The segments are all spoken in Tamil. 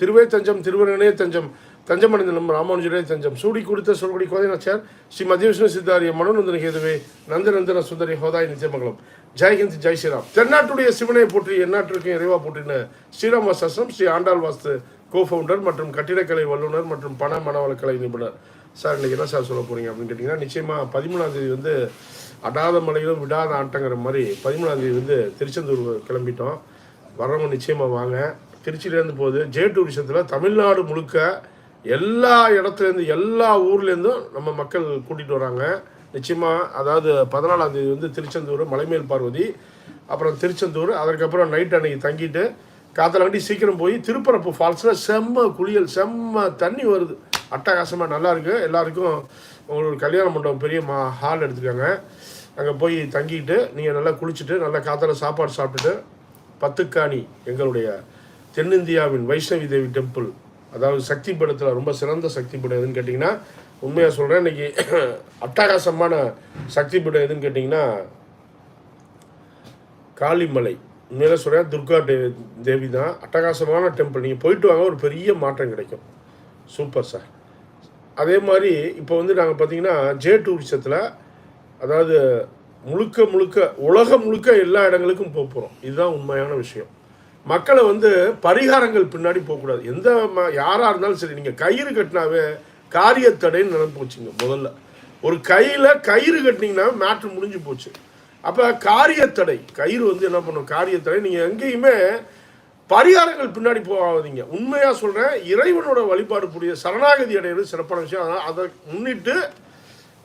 திருவே தஞ்சம் திருவரனே தஞ்சம் தஞ்சமடைந்தனம் ராமானுஜரே தஞ்சம். சூடி கொடுத்த சொல்படி கோதைநாச்சார் ஸ்ரீ மத்திய விஷ்ணு சித்தாரிய மனோநந்தன கேதுவே நந்தநந்தன சுந்தரி ஹோதாய் நித்தியமங்கலம். ஜெய்ஹிந்த் ஜெய் ஸ்ரீராம். தென்னாட்டுடைய சிவனை போற்றி எந்நாட்டிற்கும் இறைவா போற்றின ஸ்ரீராம் வாசாசனம் ஸ்ரீ ஆண்டாள் வாஸ்து கோ ஃபவுண்டர் மற்றும் கட்டிடக்கலை வல்லுநர் மற்றும் பண மனவளக்கலை நிபுணர். சார் இன்னைக்கு என்ன சார் சொல்ல போகிறீங்க அப்படின்னு கேட்டிங்கன்னா நிச்சயமாக பதிமூணாம் தேதி வந்து அடாத மலையிலும் விடாத ஆட்டங்கிற மாதிரி பதிமூணாம் தேதி வந்து திருச்செந்தூர் கிளம்பிட்டோம். வரவங்க நிச்சயமாக வாங்க. திருச்சியிலேருந்து போகுது ஜே டூரிசத்தில் தமிழ்நாடு முழுக்க எல்லா இடத்துலேருந்து எல்லா ஊர்லேருந்தும் நம்ம மக்கள் கூட்டிகிட்டு வராங்க. நிச்சயமாக அதாவது பதினாலாம் தேதி வந்து திருச்செந்தூர் மலைமேல் பார்வதி அப்புறம் திருச்செந்தூர் அதற்கப்புறம் நைட் அன்னைக்கு தங்கிட்டு காத்தலாண்டி சீக்கிரம் போய் திருப்பரப்பு ஃபால்ஸில் செம்ம குளியல் செம்ம தண்ணி வருது. அட்டகாசமாக நல்லாயிருக்கு எல்லாருக்கும் ஒரு கல்யாண மண்டபம் பெரிய மா ஹால் எடுத்துருக்காங்க. அங்கே போய் தங்கிட்டு நீங்கள் நல்லா குளிச்சுட்டு நல்லா காத்தால சாப்பாடு சாப்பிட்டுட்டு பத்துக்காணி எங்களுடைய தென்னிந்தியாவின் வைஷ்ணவி தேவி டெம்பிள் அதாவது சக்தி படத்தில் ரொம்ப சிறந்த சக்தி படம் எதுன்னு கேட்டிங்கன்னா உண்மையாக சொல்கிறேன் இன்னைக்கு அட்டகாசமான சக்தி படம் எதுன்னு கேட்டிங்கன்னா காளிமலை. உண்மையில சொல்கிறேன் துர்கா தேவி தேவி தான். அட்டகாசமான டெம்பிள் நீங்கள் போயிட்டு வாங்க ஒரு பெரிய மாற்றம் கிடைக்கும். சூப்பர் சார் அதே மாதிரி இப்போ வந்து நாங்கள் பார்த்தீங்கன்னா ஜே டூரிசத்தில் அதாவது முழுக்க முழுக்க உலகம் முழுக்க எல்லா இடங்களுக்கும் போக போகிறோம் இதுதான் உண்மையான விஷயம். மக்களை வந்து பரிகாரங்கள் பின்னாடி போகக்கூடாது. எந்த ம யாராக இருந்தாலும் சரி நீங்கள் கயிறு கட்டினாவே காரியத்தடைன்னு நினைப்பு வச்சுங்க முதல்ல. ஒரு கையில் கயிறு கட்டினீங்கன்னா மேட்ரு முடிஞ்சு போச்சு. அப்போ காரியத்தடை கயிறு வந்து என்ன பண்ணும்? காரியத்தடை நீங்கள் எங்கேயுமே பரிகாரங்கள் பின்னாடி போகாதீங்க. உண்மையாக சொல்கிறேன் இறைவனோட வழிபாடு புரிய சரணாகதி அடைகிறது சிறப்பான விஷயம். அதனால் அதை முன்னிட்டு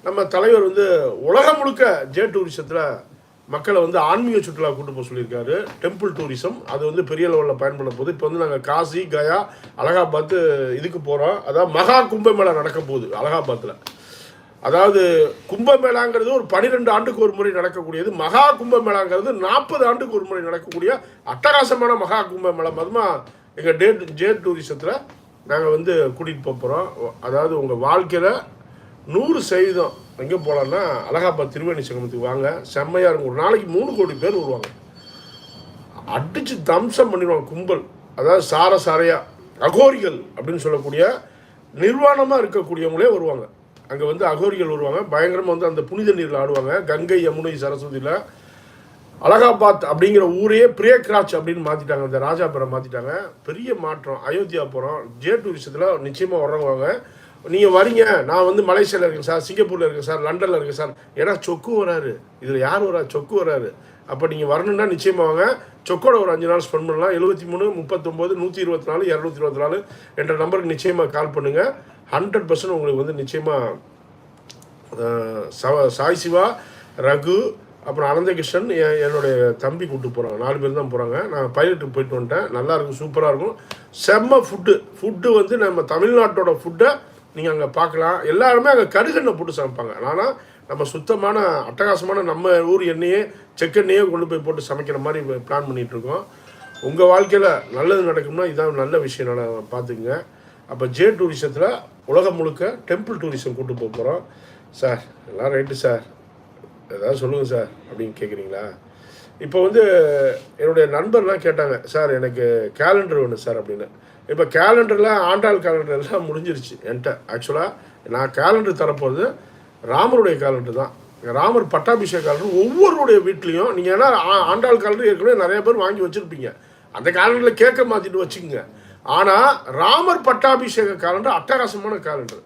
நம்ம தலைவர் வந்து உலகம் முழுக்க ஜே டூரிசத்தில் மக்களை வந்து ஆன்மீக சுற்றுலா கூட்டு போக சொல்லியிருக்காரு. டெம்பிள் டூரிசம் அது வந்து பெரிய லெவலில் பயன்பட போகுது இப்போ வந்து நாங்கள் காசி கயா அலகாபாத்து இதுக்கு போகிறோம் அதாவது மகா கும்பமேளா நடக்க போகுது அலகாபாத்தில். அதாவது கும்பமேளாங்கிறது ஒரு பன்னிரெண்டு ஆண்டுக்கு ஒரு முறை நடக்கக்கூடியது. மகா கும்பமேளாங்கிறது நாற்பது ஆண்டுக்கு ஒரு முறை நடக்கக்கூடிய அட்டகாசமான மகா கும்பமேளா அதுமா எங்கள் டே ஜே டூரிசத்தில் நாங்கள் வந்து கூட்டிகிட்டு போக போகிறோம் அதாவது உங்கள் வாழ்க்கையில் நூறு சதவீதம் எங்கே போகலான்னா அலகாபாத் திருவேணி சங்கமத்துக்கு வாங்க. செம்மையாக இருக்கும். ஒரு நாளைக்கு மூணு கோடி பேர் வருவாங்க. அடித்து தம்சம் பண்ணிடுவாங்க கும்பல். அதாவது சார சாரையா அகோரிகள் அப்படின்னு சொல்லக்கூடிய நிர்வாணமாக இருக்கக்கூடியவங்களே வருவாங்க. அங்கே வந்து அகோரிகள் வருவாங்க. பயங்கரமாக வந்து அந்த புனித நீரில் ஆடுவாங்க. கங்கை யமுனை சரஸ்வதியில். அலகாபாத் அப்படிங்கிற ஊரே பிரியக்ராஜ் அப்படின்னு மாற்றிட்டாங்க இந்த ராஜாபுரம் மாற்றிட்டாங்க பெரிய மாற்றம். அயோத்தியா போகிறோம் ஜே டூரிசத்தில் நிச்சயமாக வர்றவங்க நீங்கள் வரீங்க நான் வந்து மலேசியாவில் இருக்கேன் சார் சிங்கப்பூரில் இருக்கேன் சார் லண்டனில் இருக்கேன் சார். ஏன்னா சொக்கு வராரு. இதில் யார் வரா? சொக்கு வராரு. அப்போ நீங்கள் வரணும்னா நிச்சயமாக வாங்க. சொக்கோட ஒரு அஞ்சு நாள் ஸ்பெண்ட் பண்ணலாம். எழுபத்தி மூணு முப்பத்தொம்போது நூற்றி இருபத்தி நாலு இரநூத்தி இருபத்தி நாலு என்ற நம்பருக்கு நிச்சயமாக கால் பண்ணுங்கள் ஹண்ட்ரட் பர்சன்ட் உங்களுக்கு வந்து நிச்சயமாக சவ- சாய் சிவா ரகு அப்புறம் அனந்தகிருஷ்ணன் என் என்னுடைய தம்பி கூட்டு போகிறாங்க நாலு பேர் தான் போகிறாங்க நான் பைலட்டுக்கு போயிட்டு வந்துட்டேன். நல்லா இருக்கும் சூப்பராக இருக்கும். செம்ம ஃபுட்டு ஃபுட்டு வந்து நம்ம தமிழ்நாட்டோட ஃபுட்டை நீங்கள் அங்கே பார்க்கலாம். எல்லாருமே அங்கே கடுகெண்ணெய் போட்டு சமைப்பாங்க. ஆனால் நம்ம சுத்தமான அட்டகாசமான நம்ம ஊர் எண்ணெயே செக்கெண்ணையே கொண்டு போய் போட்டு சமைக்கிற மாதிரி பிளான் பண்ணிகிட்டு இருக்கோம் உங்கள் வாழ்க்கையில் நல்லது நடக்கும்னா இதான் நல்ல விஷயம். நட பார்த்துக்குங்க. அப்போ ஜே டூரிசத்தில் உலகம் முழுக்க டெம்பிள் டூரிசம் கூட்டு போக போகிறோம் சார் எல்லாம் ரைட்டு சார் ஏதாவது சொல்லுங்கள் சார் அப்படின்னு கேட்குறீங்களா இப்போ வந்து என்னுடைய நண்பர்லாம் கேட்டாங்க சார் எனக்கு கேலண்டர் வேணும் சார் அப்படின்னு. இப்போ கேலண்டரில் ஆண்டாள் கேலண்டர்லாம் முடிஞ்சிருச்சு என்கிட்ட. ஆக்சுவலாக நான் கேலண்டர் தரப்போகிறது ராமருடைய கேலண்டர் தான். ராமர் பட்டாபிஷேக கேலண்டர் ஒவ்வொருடைய வீட்லேயும் நீங்கள் ஏன்னா ஆண்டாள் கேலண்டர் ஏற்கனவே நிறைய பேர் வாங்கி வச்சுருப்பீங்க. அந்த கேலண்டரில் கேட்க மாற்றிட்டு வச்சுக்கோங்க. ஆனால் ராமர் பட்டாபிஷேக கேலண்டர் அட்டகாசமான கேலண்டர்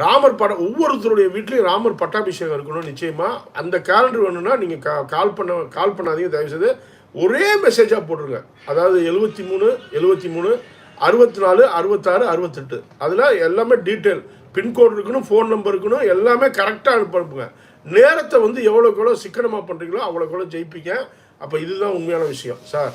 ராமர் பட ஒவ்வொருத்தருடைய வீட்லேயும் ராமர் பட்டாபிஷேகம் இருக்கணும் நிச்சயமாக அந்த கேலண்டர் வேணும்னா நீங்கள் கா கால் பண்ண கால் பண்ணாதீங்க தயவுசெய்து. ஒரே மெசேஜாக போட்டுருங்க. அதாவது எழுபத்தி மூணு எழுபத்தி மூணு அறுபத்தி நாலு அறுபத்தாறு அறுபத்தெட்டு அதில் எல்லாமே டீட்டெயில் பின்கோடு இருக்கணும் ஃபோன் நம்பர் இருக்கணும் எல்லாமே கரெக்டாக அனுப்புங்க. நேரத்தை வந்து எவ்வளோக்கு எவ்வளோ சிக்கனமாக பண்ணுறீங்களோ அவ்வளோக்கு எவ்வளோ ஜெயிப்பீங்க. அப்போ இதுதான் உண்மையான விஷயம். சார்.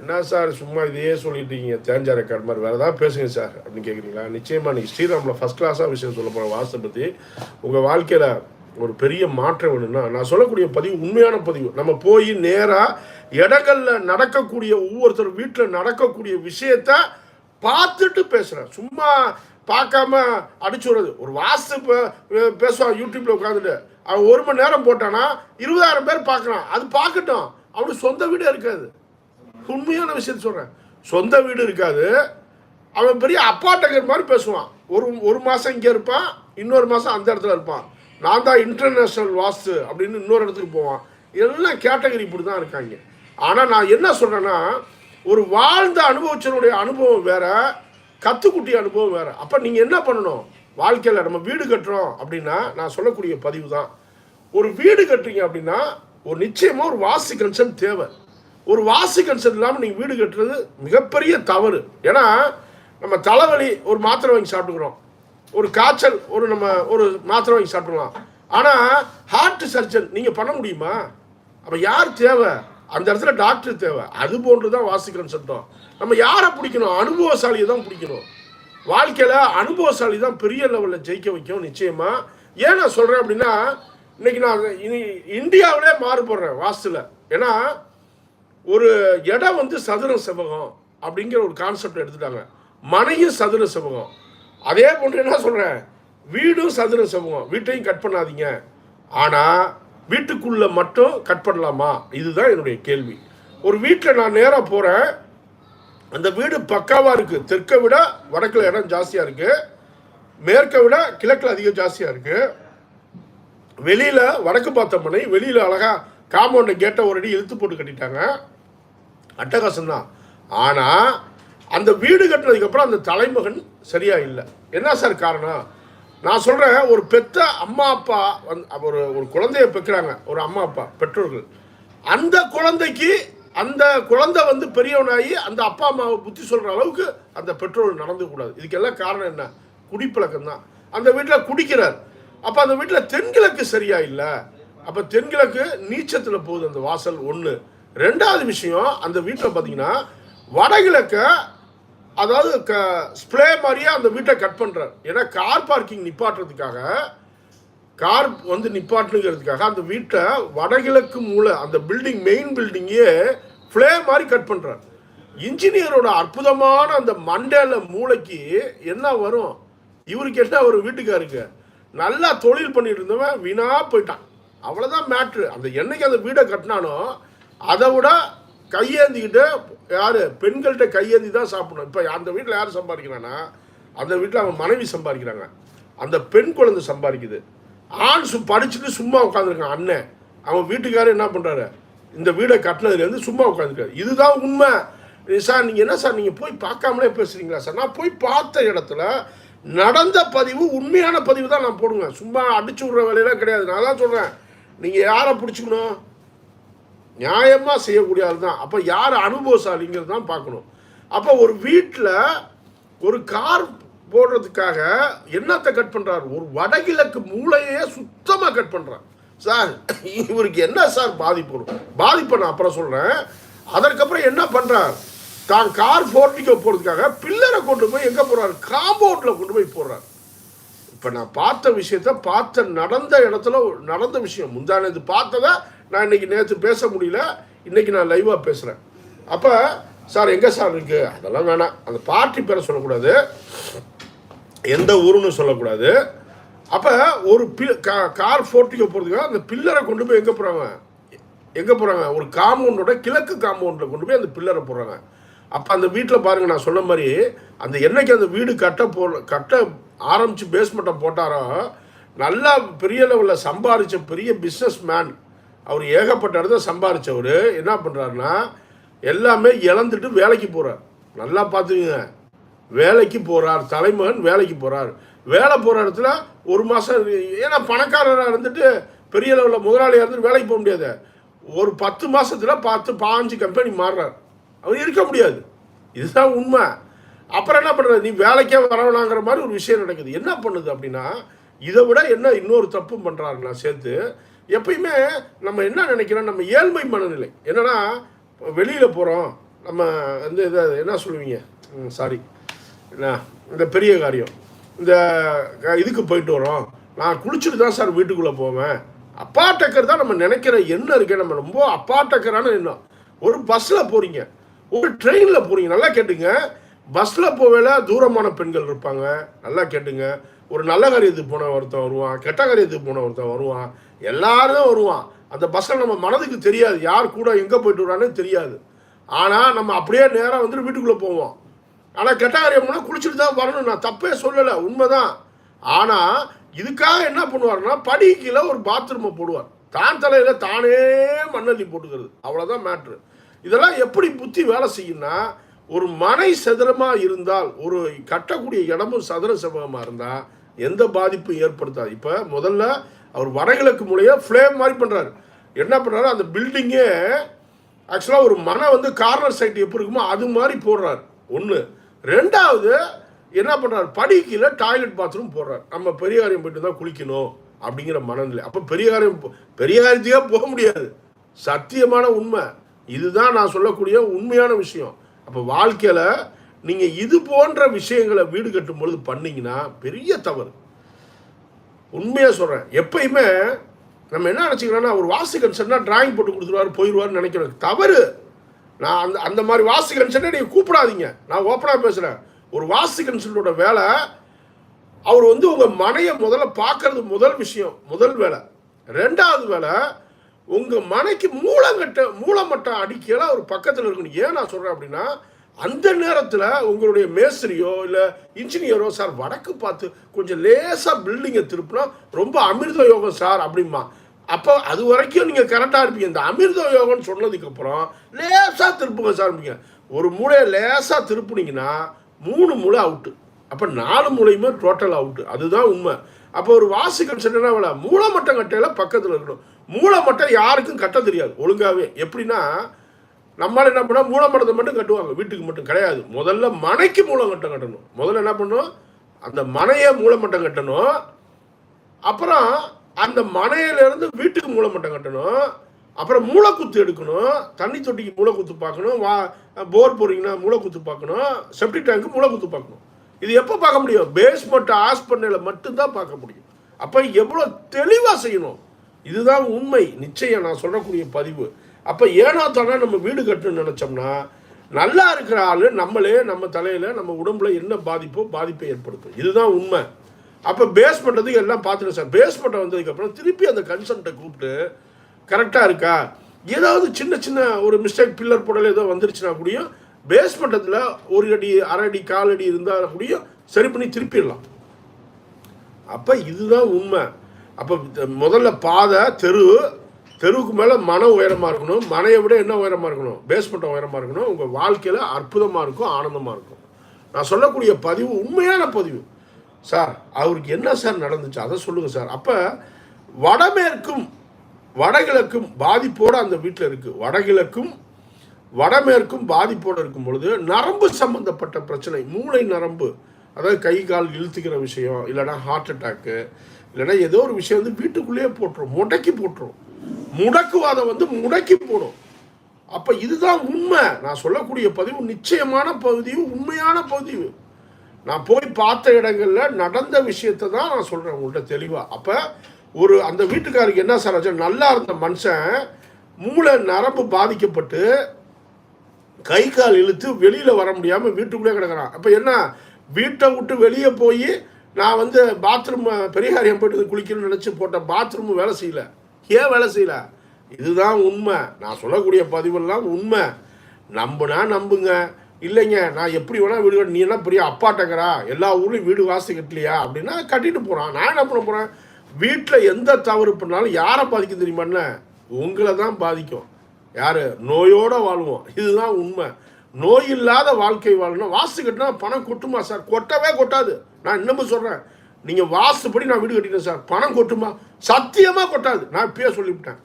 என்ன சார் சும்மா இதையே சொல்லிட்டு இருக்கீங்க? தேஞ்சா ரெக்கார்ட் மாதிரி வேறு ஏதாவது பேசுங்க சார் அப்படின்னு கேட்குறீங்களா நிச்சயமாக நீங்கள் ஸ்ரீராமில் ஃபஸ்ட் கிளாஸாக விஷயம் சொல்ல போகிற வாசத்தை பற்றி உங்கள் வாழ்க்கையில் ஒரு பெரிய மாற்றம் வேணும்னா நான் சொல்லக்கூடிய பதிவு உண்மையான பதிவு. நம்ம போய் நேராக இடங்கள்ல நடக்கக்கூடிய ஒவ்வொருத்தர் வீட்டில் நடக்கக்கூடிய விஷயத்த பார்த்துட்டு பேசுகிறேன் சும்மா பார்க்காம அடிச்சு விடுறது. ஒரு வாஸ்து பேசுவான் யூடியூப்ல உட்காந்துட்டு அவன் ஒரு மணி நேரம் போட்டானா இருபதாயிரம் பேர் பார்க்கலாம் அது பார்க்கட்டும். அவனுக்கு சொந்த வீடே இருக்காது. உண்மையான விஷயத்த சொல்கிறேன் சொந்த வீடு இருக்காது. அவன் பெரிய அப்பாட்டகர் மாதிரி பேசுவான். ஒரு ஒரு மாதம் இங்கே இருப்பான் இன்னொரு மாதம் அந்த இடத்துல இருப்பான். நான் தான் இன்டர்நேஷ்னல் வாஸ்து அப்படின்னு இன்னொரு இடத்துக்கு போவான். எல்லாம் கேட்டகரி இப்படி தான் இருக்காங்க. ஆனால் நான் என்ன சொல்கிறேன்னா ஒரு வாழ்ந்த அனுபவிச்சனுடைய அனுபவம் வேற கத்துக்குட்டி அனுபவம் வேற. அப்போ நீங்கள் என்ன பண்ணணும்? வாழ்க்கையில் நம்ம வீடு கட்டுறோம் அப்படின்னா நான் சொல்லக்கூடிய பதிவு தான் ஒரு வீடு கட்டுறீங்க அப்படின்னா ஒரு நிச்சயமாக ஒரு வாஸ்து கன்சர்ன் தேவை. ஒரு வாசி கன்செப்ட் இல்லாமல் நீங்கள் வீடு கட்டுறது மிகப்பெரிய தவறு. ஏன்னா நம்ம தலைவலி ஒரு மாத்திரை வாங்கி சாப்பிட்டுக்கிறோம். ஒரு காய்ச்சல் ஒரு நம்ம ஒரு மாத்திரை வாங்கி சாப்பிடலாம் ஆனால் ஹார்ட் சர்ஜன் நீங்கள் பண்ண முடியுமா? அப்போ யார் தேவை? அந்த இடத்துல டாக்டர் தேவை. அது போன்று தான் வாசி சட்டம் நம்ம யாரை பிடிக்கணும்? அனுபவசாலியை தான் பிடிக்கணும். வாழ்க்கையில் அனுபவசாலி தான் பெரிய லெவலில் ஜெயிக்க வைக்கும் நிச்சயமாக ஏன் நான் சொல்கிறேன் அப்படின்னா இன்னைக்கு நான் இனி இந்தியாவிலே மாறுபடுறேன் வாஸ்துல ஏன்னா ஒரு இடம் வந்து சதுர செவகம் அப்படிங்கிற ஒரு கான்செப்ட் எடுத்துட்டாங்க. மனையும் சதுர செவகம் அதே போன்று என்ன சொல்கிறேன் வீடும் சதுர செவகம் வீட்டையும் கட் பண்ணாதீங்க. ஆனால் வீட்டுக்குள்ளே மட்டும் கட் பண்ணலாமா? இதுதான் என்னுடைய கேள்வி. ஒரு வீட்டில் நான் நேராக போகிறேன் அந்த வீடு பக்காவாக இருக்குது தெற்கை விட வடக்கில் இடம் ஜாஸ்தியாக இருக்குது மேற்கை விட கிழக்கில் அதிகம் ஜாஸ்தியாக இருக்குது வெளியில் வடக்கு பார்த்த மனை வெளியில் அழகாக காம்பவுண்டை கேட்டை ஒரு அடி இழுத்து போட்டு கட்டிட்டாங்க. அட்டகாசம் தான் ஆனால் அந்த வீடு கட்டினதுக்கப்புறம் அந்த தலைமகன் சரியாக இல்லை. என்ன சார் காரணம்? நான் சொல்கிறேன் ஒரு பெத்த அம்மா அப்பா வந் ஒரு ஒரு குழந்தைய பெக்கிறாங்க. ஒரு அம்மா அப்பா பெற்றோர்கள். அந்த குழந்தைக்கு அந்த குழந்தை வந்து பெரியவனாகி அந்த அப்பா அம்மாவை புத்தி சொல்கிற அளவுக்கு அந்த பெற்றோர்கள் நடந்து கூடாது. இதுக்கெல்லாம் காரணம் என்ன? குடிப்பழக்கம் தான் அந்த வீட்டில் குடிக்கிறார். அப்போ அந்த வீட்டில் தென்கிழக்கு சரியா இல்லை? அப்போ தென்கிழக்கு நீச்சத்தில் போகுது அந்த வாசல் ஒன்று ரெண்டாவது விஷயம் அந்த வீட்டில் பார்த்தீங்கன்னா வடகிழக்க அதாவது க ஸ்ப்ளே மாதிரியே அந்த வீட்டை கட் பண்ணுறார் ஏன்னா கார் பார்க்கிங் நிப்பாட்டுறதுக்காக கார் வந்து நிப்பாட்டுங்கிறதுக்காக அந்த வீட்டை வடகிழக்கு மூலை அந்த பில்டிங் மெயின் பில்டிங்கே ஃப்ளே மாதிரி கட் பண்ணுறார் இன்ஜினியரோட அற்புதமான அந்த மண்டேல மூளைக்கு என்ன வரும்? இவருக்கு என்ன ஒரு வீட்டுக்காருக்கு? நல்லா தொழில் பண்ணிட்டு இருந்தவன் வீணாக போயிட்டான். அவ்வளோதான் மேட்ரு அந்த என்னைக்கு அந்த வீடை கட்டினானோ அதை விட கையேந்திக்கிட்டு யார்? பெண்கள்கிட்ட கையேந்தி தான் சாப்பிடணும். இப்போ அந்த வீட்டில் யார் சம்பாதிக்கிறான்னா அந்த வீட்டில் அவன் மனைவி சம்பாதிக்கிறாங்க. அந்த பெண் குழந்தை சம்பாதிக்குது. ஆண் சு படிச்சுட்டு சும்மா உட்காந்துருக்கான் அண்ணன். அவன் வீட்டுக்காரர் என்ன பண்ணுறாரு இந்த வீடை கட்டினதுலேருந்து சும்மா உட்காந்துருக்காரு இதுதான் உண்மை. சார் நீங்கள் என்ன சார் நீங்கள் போய் பார்க்காமலே பேசுகிறீங்களா சார்? நான் போய் பார்த்த இடத்துல நடந்த பதிவு உண்மையான பதிவு தான் நான் போடுவேன். சும்மா அடிச்சு விட்ற வேலையெல்லாம் கிடையாது. நான் தான் சொல்கிறேன் நீங்கள் யாரை பிடிச்சிக்கணும்? நியாயமாக செய்யக்கூடிய ஆள் தான் அப்போ யார் அனுபவசாலிங்கிறது தான் பார்க்கணும். அப்போ ஒரு வீட்டில் ஒரு கார் போடுறதுக்காக என்னத்தை கட் பண்ணுறாரு ஒரு வடகிழக்கு மூளையே சுத்தமாக கட் பண்ணுறார் சார் இவருக்கு என்ன சார் பாதிப்பு வரும்? பாதிப்பை நான் அப்புறம் சொல்கிறேன் அதற்கப்புறம் என்ன பண்ணுறார் தான் கார் ஃபோர்ட்டிக்கோ போகிறதுக்காக பில்லரை கொண்டு போய் எங்கே போகிறார் காம்பவுண்டில் கொண்டு போய் போடுறார். இப்போ நான் பார்த்த விஷயத்த பார்த்த நடந்த இடத்துல நடந்த விஷயம். முந்தானது பார்த்ததை நான் இன்னைக்கு நேற்று பேச முடியல இன்னைக்கு நான் லைவாக பேசுகிறேன் அப்போ சார் எங்கே சார் இருக்குது அதெல்லாம் வேணாம். அந்த பார்ட்டி பேரை சொல்லக்கூடாது. எந்த ஊருன்னு சொல்லக்கூடாது. அப்போ ஒரு பி கா கார் ஃபோர்ட்டிக்கு போகிறதுக்காக அந்த பில்லரை கொண்டு போய் எங்கே போகிறாங்க எங்கே போகிறாங்க ஒரு காம்பவுண்டோட கிழக்கு காம்பவுண்டில் கொண்டு போய் அந்த பில்லரை போடுறாங்க. அப்போ அந்த வீட்டில் பாருங்கள் நான் சொன்ன மாதிரி அந்த என்னைக்கு அந்த வீடு கட்ட போ கட்ட ஆரம்பித்து பேஸ்மெண்ட்டை போட்டாரோ நல்லா பெரிய லெவலில் சம்பாதிச்ச பெரிய பிஸ்னஸ் மேன் அவர் ஏகப்பட்ட இடத்த சம்பாதிச்சவர் என்ன பண்ணுறாருன்னா எல்லாமே இழந்துட்டு வேலைக்கு போகிறார் நல்லா பார்த்துக்குங்க. வேலைக்கு போகிறார் தலைமகன் வேலைக்கு போகிறார் வேலை போகிற இடத்துல ஒரு மாதம் ஏன்னா பணக்காரராக இருந்துட்டு பெரிய லெவலில் முதலாளியாக இருந்துட்டு வேலைக்கு போக முடியாது. ஒரு பத்து மாதத்தில் பத்து பாஞ்சு கம்பெனி மாறுறார். அவர் இருக்க முடியாது. இதுதான் உண்மை. அப்புறம் என்ன பண்ணுறது நீ வேலைக்கே வரவேணாங்கிற மாதிரி ஒரு விஷயம் நடக்குது. என்ன பண்ணுது அப்படின்னா இதை விட என்ன இன்னொரு தப்பும் பண்ணுறாருங்களா சேர்த்து? எப்பயுமே நம்ம என்ன நினைக்கிறோம்? நம்ம ஏழ்மை மனநிலை. என்னன்னா வெளியில் போகிறோம் நம்ம வந்து இதை என்ன சொல்லுவீங்க? சாரி என்ன இந்த பெரிய காரியம். இந்த க- இதுக்கு போயிட்டு வரோம். நான் குளிச்சுட்டு தான் சார் வீட்டுக்குள்ளே போவேன். அப்பா டக்கர் தான் நம்ம நினைக்கிற எண்ணம் இருக்கே நம்ம ரொம்ப அப்பா டக்கரான எண்ணம். ஒரு பஸ்ஸில் போகிறீங்க ஒரு ட்ரெயினில் போகிறீங்க நல்லா கேட்டுங்க. பஸ்ஸில் போவேல தூரமான பெண்கள் இருப்பாங்க. நல்லா கேட்டுங்க. ஒரு நல்ல காரியத்துக்கு போன ஒருத்தன் வருவான் கெட்ட காரியத்துக்கு போன ஒருத்தன் வருவான் எல்லாரும் வருவான். அந்த பஸ்ஸில் நம்ம மனதுக்கு தெரியாது. யார் கூட எங்கே போயிட்டு வரான்னு தெரியாது. ஆனால் நம்ம அப்படியே நேராக வந்துட்டு வீட்டுக்குள்ளே போவோம். ஆனால் கெட்ட காரியம்னா குளிச்சுட்டு தான் வரணும். நான் தப்பே சொல்லலை. உண்மைதான். ஆனால் இதுக்காக என்ன பண்ணுவார்னா படிக்கையில் ஒரு பாத்ரூமை போடுவார். தான் தலையில் தானே மண்ணள்ளி போட்டுக்கிறது. அவ்வளோதான் மேட்ரு இதெல்லாம் எப்படி புத்தி வேலை செய்யும்னா ஒரு மனை சதுரமாக இருந்தால் ஒரு கட்டக்கூடிய இடமும் சதுர செவ்வகமாக இருந்தால் எந்த பாதிப்பும் ஏற்படுத்தாது. இப்போ முதல்ல அவர் வடகிழக்கு மூலையை ஃப்ளேம் மாதிரி பண்ணுறாரு என்ன பண்ணுறாரு அந்த பில்டிங்கே ஆக்சுவலாக ஒரு மனை வந்து கார்னர் சைட் எப்படி இருக்குமோ அது மாதிரி போடுறாரு. ஒன்று ரெண்டாவது என்ன பண்ணுறாரு படிக்கையில் டாய்லெட் பாத்ரூம் போடுறாரு. நம்ம பெரியகாரியம் போயிட்டு தான் குளிக்கணும் அப்படிங்கிற மனநிலை. அப்போ பெரியகாரியம் போ- போக முடியாது. சத்தியமான உண்மை. இதுதான் நான் சொல்லக்கூடிய உண்மையான விஷயம். அப்போ வாழ்க்கையில் நீங்கள் இது போன்ற விஷயங்களை வீடு கட்டும் பொழுது பண்ணீங்கன்னா பெரிய தவறு. உண்மையாக சொல்கிறேன் எப்பயுமே நம்ம என்ன நினச்சிக்கிறோன்னா ஒரு வாசு கன்சர்னா டிராயிங் போட்டு கொடுத்துருவாரு போயிடுவார்னு நினைக்கிறேன் தவறு. நான் அந்த அந்த மாதிரி வாசு கன்சர்னே நீங்கள் கூப்பிடாதீங்க. நான் ஓப்பனாக பேசுகிறேன் ஒரு வாசு கன்சர்னோட வேலை அவர் வந்து உங்கள் மனையை முதல்ல பார்க்கறது முதல் விஷயம் முதல் வேலை. ரெண்டாவது வேலை உங்கள் மனைக்கு மூலங்கட்ட மூலமட்டம் அடிக்கையில் அவர் பக்கத்தில் இருக்கணும். ஏன் நான் சொல்கிறேன் அப்படின்னா அந்த நேரத்தில் உங்களுடைய மேஸ்திரியோ இல்லை இன்ஜினியரோ சார் வடக்கு பார்த்து கொஞ்சம் லேசாக பில்டிங்கை திருப்பினா ரொம்ப அமிர்த யோகம் சார் அப்படிமா அப்போ அது வரைக்கும் நீங்கள் கரெக்டாக இருப்பீங்க. இந்த அமிர்த யோகம்னு சொன்னதுக்கப்புறம் லேசாக திருப்புங்க சார் இருப்பீங்க ஒரு மூளையை லேசாக திருப்புனீங்கன்னா மூணு மூளை அவுட்டு அப்போ நாலு மூளையுமே டோட்டல் அவுட்டு அதுதான் உண்மை. அப்போ ஒரு வாசு கன்சல்டனா வேலை? மூலமட்டம் கட்டையில் பக்கத்தில் இருக்கணும். மூளை மட்டம் யாருக்கும் கட்ட தெரியாது. ஒழுங்காகவே எப்படின்னா நம்மளால என்ன பண்ணால் மூலமட்டத்தை மட்டும் கட்டுவாங்க. வீட்டுக்கு மட்டும் கிடையாது. முதல்ல மனைக்கு மூலமட்டம் கட்டணும். முதல்ல என்ன பண்ணணும்? அந்த மனையை மூலமட்டம் கட்டணும். அப்புறம் அந்த மனையிலேருந்து வீட்டுக்கு மூலமட்டம் கட்டணும். அப்புறம் மூளைக்குத்து எடுக்கணும். தண்ணி தொட்டிக்கு மூளைக்குத்து பார்க்கணும். வா போர் போறீங்கன்னா மூளைக்குத்து பார்க்கணும். செப்டிக் டேங்க்கு மூளைக்குத்து பார்க்கணும். இது எப்போ பார்க்க முடியும்? பேஸ்மெண்ட் ஹாஸ்பிட்டலில் மட்டும்தான் பார்க்க முடியும். அப்போ எவ்வளோ தெளிவாக செய்யணும்? இதுதான் உண்மை. நிச்சயம் நான் சொல்லக்கூடிய பதிவு. அப்போ ஏனோ தானே நம்ம வீடு கட்டணும்னு நினச்சோம்னா நல்லா இருக்கிற ஆள் நம்மளே நம்ம தலையில் நம்ம உடம்புல என்ன பாதிப்போ பாதிப்பை ஏற்படுத்தும். இதுதான் உண்மை. அப்போ பேஸ் பண்ணுறதுக்கு எல்லாம் பார்த்துட்டு சார். பேஸ் பண்ண வந்ததுக்கப்புறம் திருப்பி அந்த கன்சல்ட்டை கூப்பிட்டு கரெக்டாக இருக்கா? ஏதாவது சின்ன சின்ன ஒரு மிஸ்டேக் பில்லர் போடல ஏதோ வந்துருச்சுன்னா கூடயும் பேஸ் பண்ணுறதுல ஒரு அடி அரை அடி கால் அடி இருந்தால் கூடயும் சரி பண்ணி திருப்பிடலாம். அப்போ இதுதான் உண்மை. அப்போ முதல்ல பாதை தெரு தெருவுக்கு மேலே மன உயரமாக இருக்கணும். மனையை விட என்ன உயரமாக இருக்கணும்? பேஸ்மெண்ட் உயரமாக இருக்கணும். உங்கள் வாழ்க்கையில் அற்புதமாக இருக்கும் ஆனந்தமாக இருக்கும். நான் சொல்லக்கூடிய பதிவு உண்மையான பதிவு. சார் அவருக்கு என்ன சார் நடந்துச்சு? அதை சொல்லுங்கள் சார். அப்போ வடமேற்கும் வடகிழக்கும் பாதிப்போடு அந்த வீட்டில் இருக்குது வடகிழக்கும் வடமேற்கும் பாதிப்போடு இருக்கும் பொழுது நரம்பு சம்பந்தப்பட்ட பிரச்சனை மூளை நரம்பு அதாவது கை கால் இழுத்துக்கிற விஷயம் இல்லைன்னா ஹார்ட் அட்டாக்கு இல்லைன்னா ஏதோ ஒரு விஷயம் வந்து வீட்டுக்குள்ளேயே போட்டுரும் முடக்கி போட்டுரும். முடக்குவாதம் வந்து முடக்கி போடும். அப்போ இதுதான் உண்மை. நான் சொல்லக்கூடிய பதிவு நிச்சயமான பகுதியும் உண்மையான பதிவு. நான் போய் பார்த்த இடங்களில் நடந்த விஷயத்தை தான் நான் சொல்கிறேன் உங்கள்கிட்ட தெளிவாக அப்போ ஒரு அந்த வீட்டுக்காருக்கு என்ன சார் ஆச்சு? நல்லா இருந்த மனுஷன் மூளை நரம்பு பாதிக்கப்பட்டு கை கால் இழுத்து வெளியில் வர முடியாமல் வீட்டுக்குள்ளே கிடக்குறான். அப்போ என்ன? வீட்டை விட்டு வெளியே போய் நான் வந்து பாத்ரூம் பெரியாரியம் போயிட்டு குளிக்கணும்னு நினச்சி போட்ட பாத்ரூம் வேலை செய்யல. ஏன் வேலை செய்யல? இதுதான் உண்மை. நான் சொல்லக்கூடிய பதிவெல்லாம் உண்மை. நம்புனா நம்புங்க. இல்லைங்க நான் எப்படி வேணால் வீடு கட்டி நீ என்ன பெரிய அப்பாட்டங்கரா எல்லா ஊர்லேயும் வீடு வாசி கட்டலையா? அப்படின்னா கட்டிட்டு போகிறான் நான் என்ன பண்ண போகிறேன் வீட்டில் எந்த தவறு பண்ணாலும் யாரை பாதிக்கும் தெரியுமாண்ணே உங்களை தான் பாதிக்கும். யார்? நோயோடு வாழ்வோம். இதுதான் உண்மை. நோய் இல்லாத வாழ்க்கை வாழணும். வாசு கட்டினா பணம் கொட்டுமா சார்? கொட்டவே கொட்டாது. நான் இன்னமும் சொல்கிறேன் நீங்கள் வாஸ்துப்படி நான் வீடு கட்டிட்டேன் சார். பணம் கொட்டுமா? சத்தியமாக கொட்டாது. நான் இப்பயே சொல்லிவிட்டேன்.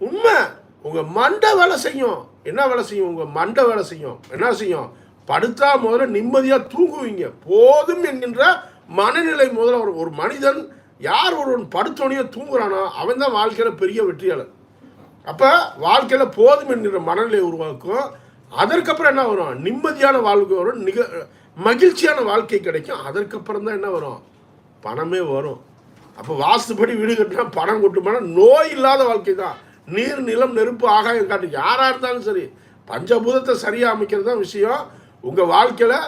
உண்மை உங்கள் மண்டை வேலை செய்யும். என்ன வேலை செய்யும்? உங்கள் மண்டை வேலை செய்யும். என்ன செய்யும்? படுத்தா முதல்ல நிம்மதியாக தூங்குவீங்க. போதும் என்கின்ற மனநிலை முதல்ல ஒரு ஒரு மனிதன் யார் ஒருவன் படுத்தோனையோ தூங்குறானோ அவன் தான் வாழ்க்கையில் பெரிய வெற்றியாளர் அப்போ வாழ்க்கையில் போதும் என்கிற மனநிலை உருவாக்கும். அதற்கப்புறம் என்ன வரும்? நிம்மதியான வாழ்க்கை வரும். நிக மகிழ்ச்சியான வாழ்க்கை கிடைக்கும். அதற்கப்புறம் தான் என்ன வரும்? பணமே வரும். அப்போ வாஸ்துப்படி வீடு கட்டினா பணம் கொட்டுமானா? நோய் இல்லாத வாழ்க்கை தான். நீர் நிலம் நெருப்பு ஆகாயம் காட்டு. யாராக இருந்தாலும் சரி பஞ்சபூதத்தை சரியாக அமைக்கிறது தான் விஷயம். உங்கள் வாழ்க்கையில்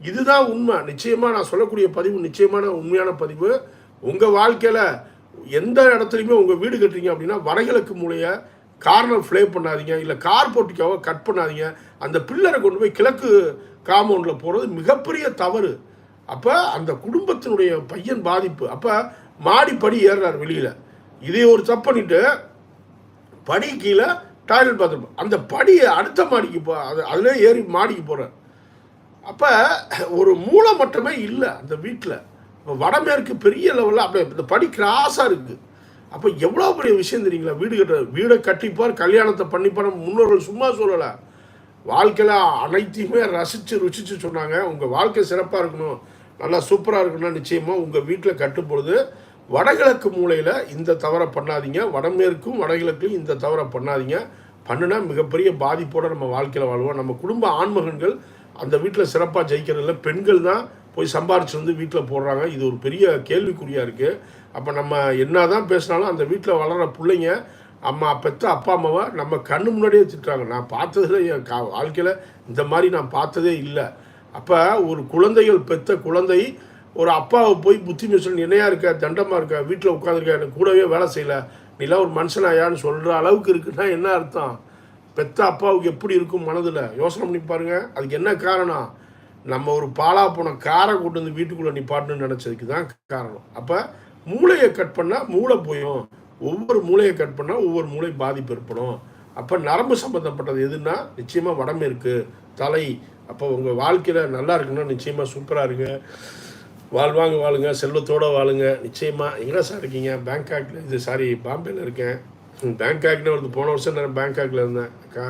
இதுதான் உண்மை. நிச்சயமாக நான் சொல்லக்கூடிய பதிவு நிச்சயமான உண்மையான பதிவு. உங்கள் வாழ்க்கையில் எந்த இடத்துலையுமே உங்கள் வீடு கட்டுறீங்க அப்படின்னா வடகிழக்கு மூலையை கார்னர் ஃப்ளே பண்ணாதீங்க. இல்லை கார் போட்டிக்காவோ கட் பண்ணாதீங்க. அந்த பில்லரை கொண்டு போய் கிழக்கு காம்பவுண்டில் போகிறது மிகப்பெரிய தவறு. அப்போ அந்த குடும்பத்தினுடைய பையன் பாதிப்பு. அப்போ மாடி படி ஏறுறார் வெளியில். இதே ஒரு தப்பு பண்ணிட்டு படி கீழே டாய்லெட் பாத்ரூம் அந்த படியை அடுத்த மாடிக்கு போ அது அதிலே ஏறி மாடிக்கு போகிறார் அப்போ ஒரு மூளை மட்டுமே இல்லை அந்த வீட்டில் இப்போ வடமேற்கு பெரிய லெவலில் அப்படியே இந்த படி கிராஸாக இருக்குது அப்போ எவ்வளோ பெரிய விஷயம் தெரியுங்களா? வீடு கட்ட வீடை கட்டிப்பார் கல்யாணத்தை பண்ணிப்பார் முன்னோர்கள் சும்மா சொல்லலை. வாழ்க்கையில் அனைத்தையுமே ரசித்து ருசித்து சொன்னாங்க. உங்கள் வாழ்க்கை சிறப்பாக இருக்கணும். நல்லா சூப்பராக இருக்குன்னா நிச்சயமாக உங்கள் வீட்டில் கட்டும் பொழுது வடகிழக்கு மூலையில் இந்த தவறை பண்ணாதீங்க. வடமேற்கும் வடகிழக்கும் இந்த தவறை பண்ணாதீங்க. பண்ணுனா மிகப்பெரிய பாதிப்போடு நம்ம வாழ்க்கையில் வாழ்வோம். நம்ம குடும்ப ஆண்மகன்கள் அந்த வீட்டில் சிறப்பாக ஜெயிக்கிறதில்ல பெண்கள் தான் போய் சம்பாரிச்சு வந்து வீட்டில் போடுறாங்க. இது ஒரு பெரிய கேள்விக்குறியாக இருக்குது அப்போ நம்ம என்ன தான் பேசினாலும் அந்த வீட்டில் வளர்கிற பிள்ளைங்க அம்மா பெத்த அப்பா அம்மாவை நம்ம கண்ணு முன்னாடியே திட்டுறாங்க நான் பார்த்ததுல என் கா வாழ்க்கையில் இந்த மாதிரி நான் பார்த்ததே இல்லை. அப்போ ஒரு குழந்தைகள் பெத்த குழந்தை ஒரு அப்பாவை போய் புத்தி மிஷன் இணையாக இருக்க? தண்டமாக இருக்க? வீட்டில் உட்காந்துருக்க எனக்கு கூடவே வேலை செய்யலை. நீலாம் ஒரு மனுஷனாயான்னு சொல்கிற அளவுக்கு இருக்குன்னா என்ன அர்த்தம்? பெத்த அப்பாவுக்கு எப்படி இருக்கும் மனதில்? யோசனை பண்ணி பாருங்க. அதுக்கு என்ன காரணம்? நம்ம ஒரு பாலா போன காரை கொண்டு வந்து வீட்டுக்குள்ளே நிப்பாட்டணும்னு நினச்சதுக்கு தான் காரணம். அப்போ மூளையை கட் பண்ணால் மூளை போயும். ஒவ்வொரு மூளையை கட் பண்ணால் ஒவ்வொரு மூளை பாதிப்பு ஏற்படும். அப்போ நரம்பு சம்மந்தப்பட்டது எதுன்னா நிச்சயமாக வடமேற்கு தலை அப்போ உங்கள் வாழ்க்கையில் நல்லா இருக்குன்னா நிச்சயமாக சூப்பராக இருங்க. வாழ்வாங்க வாழுங்க செல்வத்தோடு வாழுங்க. நிச்சயமாக எங்கே சார் இருக்கீங்க? பேங்காக்ல இது சாரி பாம்பேயில் இருக்கேன். பேங்காக்னு வந்து போன வருஷம் நான் பேங்காக்ல இருந்தேன். கா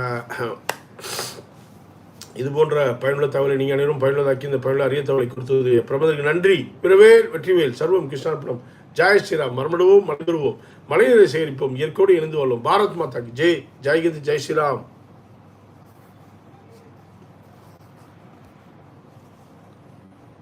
இது போன்ற பயனுள்ள தகவலை நீங்கள் அனைவரும் பயனுள்ளதாக்கி இந்த பயனுள்ள அரிய தகவலை கொடுத்தது பிரபதற்கு நன்றி. பிறவேல் வெற்றிவேல் சர்வம் கிருஷ்ணார்பணம். ஜெய் ஸ்ரீராம் மர்மடுவோம் மலர்வோம் மலைநீரை சேகரிப்போம் இயற்கையோடு இணைந்து கொள்வோம் பாரத் மாதாக்கு ஜெய். ஜெய்கிந்த் ஜெய் ஸ்ரீராம்.